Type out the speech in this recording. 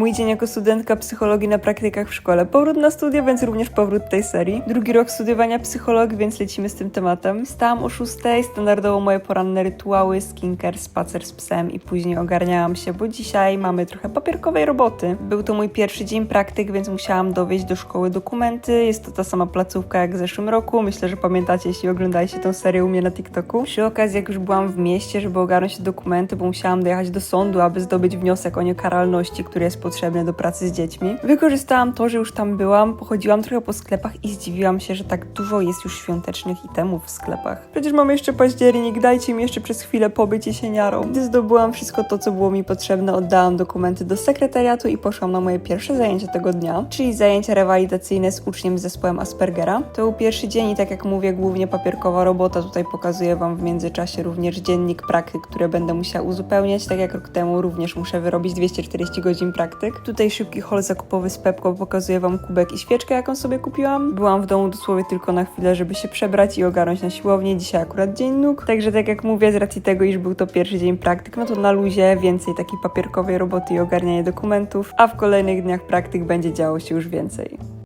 Mój dzień jako studentka psychologii na praktykach w szkole. Powrót na studia, więc również powrót tej serii. Drugi rok studiowania psychologii, więc lecimy z tym tematem. Stałam o 6, standardowo moje poranne rytuały, skincare, spacer z psem i później ogarniałam się, bo dzisiaj mamy trochę papierkowej roboty. Był to mój pierwszy dzień praktyk, więc musiałam dowieźć do szkoły dokumenty. Jest to ta sama placówka jak w zeszłym roku. Myślę, że pamiętacie, jeśli oglądaliście tę serię u mnie na TikToku. Przy okazji, jak już byłam w mieście, żeby ogarnąć dokumenty, bo musiałam dojechać do sądu, aby zdobyć wniosek o niekaralności, który jest potrzebny do pracy z dziećmi. Wykorzystałam to, że już tam byłam, pochodziłam trochę po sklepach i zdziwiłam się, że tak dużo jest już świątecznych itemów w sklepach. Przecież mamy jeszcze październik, dajcie mi jeszcze przez chwilę pobyć jesieniarą. Gdy zdobyłam wszystko to, co było mi potrzebne, oddałam dokumenty do sekretariatu i poszłam na moje pierwsze zajęcie tego dnia, czyli zajęcia rewalidacyjne z uczniem z zespołem Aspergera. To był pierwszy dzień i tak jak mówię, głównie papierkowa robota. Tutaj pokazuję Wam w międzyczasie również dziennik praktyk, które będę musiała uzupełniać. Tak jak rok temu również muszę wyrobić 240 godzin praktyk. Tutaj szybki haul zakupowy z Pepko, pokazuję Wam kubek i świeczkę, jaką sobie kupiłam. Byłam w domu dosłownie tylko na chwilę, żeby się przebrać i ogarnąć na siłownię. Dzisiaj akurat dzień nóg. Także tak jak mówię, z racji tego, iż był to pierwszy dzień praktyk, no to na luzie więcej takiej papierkowej roboty i ogarniania dokumentów, a w kolejnych dniach praktyk będzie działo się już więcej.